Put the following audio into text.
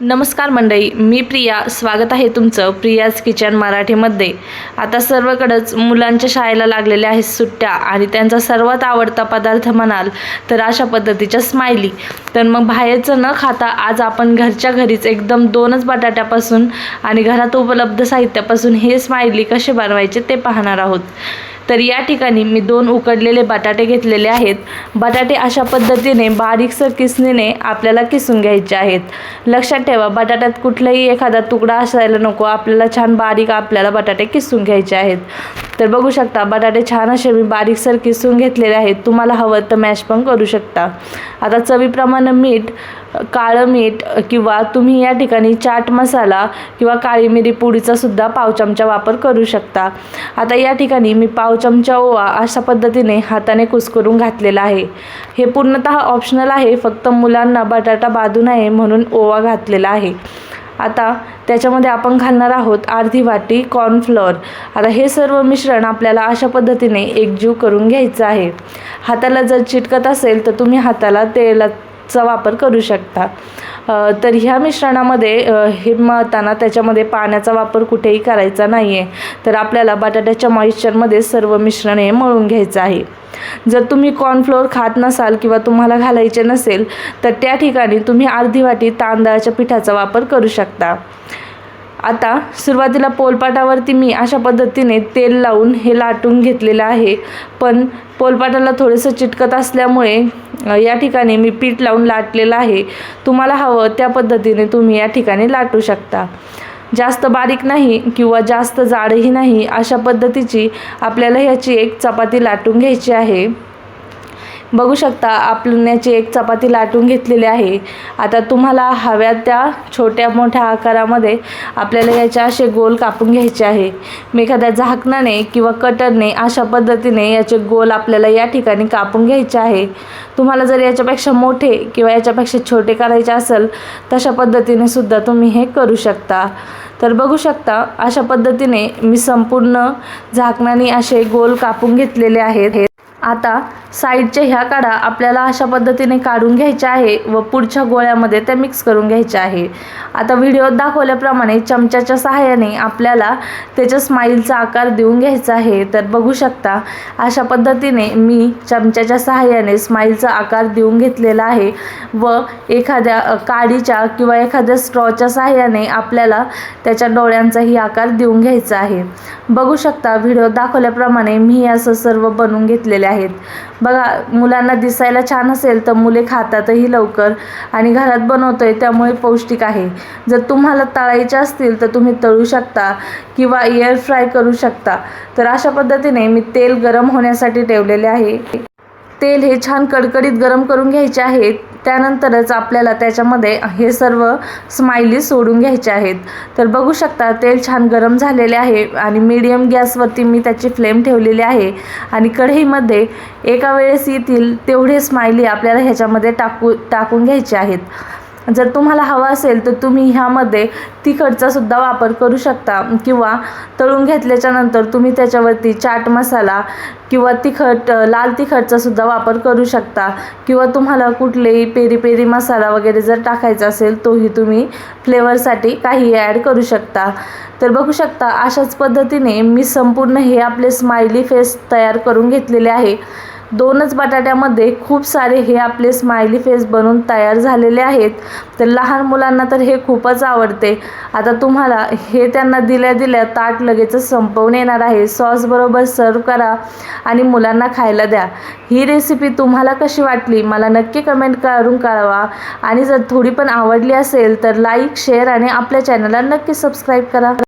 नमस्कार मंडळी मी प्रिया. स्वागत आहे तुमचं प्रियाज किचन मराठीमध्ये. आता सर्वकडंच मुलांच्या शाळेला लागलेल्या आहेत सुट्ट्या आणि त्यांचा सर्वात आवडता पदार्थ म्हणाल तर अशा पद्धतीच्या स्माइली. तर मग बाहेरचं न खाता आज आपण घरच्या घरीच एकदम दोनच बटाट्यापासून आणि घरात उपलब्ध साहित्यापासून हे स्माइली कसे बनवायचे ते पाहणार आहोत. तर या ठिकाणी मी दोन उकडलेले बटाटे घेतलेले आहेत. बटाटे अशा पद्धतीने बारीकसर किसणीने आपल्याला किसून घ्यायचे आहेत. लक्षात ठेवा बटाट्यात कुठलाही एखादा तुकडा असायला नको. आपल्याला छान बारीक आपल्याला बटाटे किसून घ्यायचे आहेत. तर बघू शकता बटाटे छान असे मी बारीकसर किसून घेतलेले आहेत. तुम्हाला हवं तर मॅश पण करू शकता. आता चवीप्रमाणे मीठ काळं मीठ किंवा तुम्ही या ठिकाणी चाट मसाला किंवा काळी मिरी पुडीचा सुद्धा पाव चमचा वापर करू शकता. आता या ठिकाणी मी पाव चमचा ओवा अशा पद्धतीने हाताने कुस्करून घातलेला आहे. हे पूर्णतः ऑप्शनल आहे फक्त मुलांना बटाटा बाधू नये म्हणून ओवा घातलेला आहे. आता त्याच्यामध्ये आपण घालणार आहोत अर्धी वाटी कॉर्नफ्लॉवर आता हे सर्व मिश्रण आपल्याला अशा पद्धतीने एकजीव करून घ्यायचं आहे. हाताला जर चिटकत असेल तर तुम्ही हाताला चा वापर करू शकता. तर ह्या मिश्रणामध्ये हे मळताना त्याच्यामध्ये पाण्याचा वापर कुठेही करायचा नाही आहे तर आपल्याला बटाट्याच्या मॉइश्चरमध्ये सर्व मिश्रण हे मळून घ्यायचं आहे. जर तुम्ही कॉर्नफ्लोअर खात नसाल किंवा तुम्हाला घालायचे नसेल तर त्या ठिकाणी तुम्ही अर्धी वाटी तांदळाच्या पिठाचा वापर करू शकता. आता सुरुवातीला पोलपाटावरती मी अशा पद्धतीने तेल लावून हे लाटून घेतलेलं आहे. पण पोलपाटाला थोडंसं चिटकत असल्यामुळे या ठिकाणी मी पीठ लावून लाटलेलं आहे. तुम्हाला हवं त्या पद्धतीने तुम्ही या ठिकाणी लाटू शकता. जास्त बारीक नाही किंवा जास्त जाडही नाही अशा पद्धतीची आपल्याला ह्याची एक चपाती लाटून घ्यायची आहे. बघू शकता आपण याची एक चपाती लाटून घेतलेली आहे. आता तुम्हाला हव्या त्या छोट्या मोठ्या आकारामध्ये आपल्याला याच्या असे गोल कापून घ्यायचे आहे. मी एखाद्या झाकणाने किंवा कटरने अशा पद्धतीने याचे गोल आपल्याला या ठिकाणी कापून घ्यायचे आहे. तुम्हाला जर याच्यापेक्षा मोठे किंवा याच्यापेक्षा छोटे करायचे असेल तशा पद्धतीने सुद्धा तुम्ही हे करू शकता. तर बघू शकता अशा पद्धतीने मी संपूर्ण झाकणाने असे गोल कापून घेतलेले आहेत. आता साईडच्या ह्या काढा आपल्याला अशा पद्धतीने काढून घ्यायच्या आहे व पुढच्या गोळ्यामध्ये त्या मिक्स करून घ्यायच्या आहे. आता व्हिडिओत दाखवल्याप्रमाणे चमच्याच्या सहाय्याने आपल्याला त्याच्या स्माईलचा आकार देऊन घ्यायचा आहे. तर बघू शकता अशा पद्धतीने मी चमच्याच्या सहाय्याने स्माईलचा आकार देऊन घेतलेला आहे व एखाद्या काडीच्या किंवा एखाद्या स्ट्रॉच्या सहाय्याने आपल्याला त्याच्या डोळ्यांचाही आकार देऊन घ्यायचा आहे. बघू शकता व्हिडिओ दाखवल्याप्रमाणे मी असं सर्व बनवून घेतलेले आहेत. बघा मुलांना दिसायला छान असेल तर मुले खातातही लवकर आणि घरात बनवतो आहे त्यामुळे पौष्टिक आहे. जर तुम्हाला तळायचे असतील तर तुम्ही तळू शकता किंवा एअर फ्राय करू शकता. तर अशा पद्धतीने मी तेल गरम होण्यासाठी ठेवलेले आहे. तेल हे छान कडकडीत गरम करून घ्यायचे आहेत त्यानंतरच आपल्याला त्याच्यामध्ये हे सर्व स्माइली सोडून घ्यायचे आहेत. तर बघू शकता तेल छान गरम झालेले आहे आणि मीडियम गॅसवरती मी त्याची फ्लेम ठेवलेली आहे. आणि कढईमध्ये एका वेळेस येतील तेवढे स्माइली आपल्याला ह्याच्यामध्ये टाकू टाकून घ्यायचे आहेत. जर तुम्हाला हवं असेल तर तुम्ही ह्यामध्ये तिखटचासुद्धा वापर करू शकता. किंवा तळून घेतल्याच्या नंतर तुम्ही त्याच्यावरती चाट मसाला किंवा तिखट लाल तिखटचासुद्धा वापर करू शकता. किंवा तुम्हाला कुठलेही पेरी पेरी मसाला वगैरे जर टाकायचा असेल तोही तुम्ही फ्लेवरसाठी काही ॲड करू शकता. तर बघू शकता अशाच पद्धतीने मी संपूर्ण हे आपले स्माइली फेस तयार करून घेतलेले आहे. दोनच बटाट्यामध्ये खूप सारे हे आपले स्माइली फेस बनवून तयार झालेले आहेत. तर लहान मुलांना तर हे खूपच आवडते. आता तुम्हाला हे त्यांना दिल्या दिल्या ताट लगेचच संपवून येणार आहे. सॉसबरोबर सर्व करा आणि मुलांना खायला द्या. ही रेसिपी तुम्हाला कशी वाटली? मला नक्की कमेंट करून कळवा. आणि जर थोडी पण आवडली असेल तर लाईक शेअर आणि आपल्या चॅनलला नक्की सबस्क्राईब करा.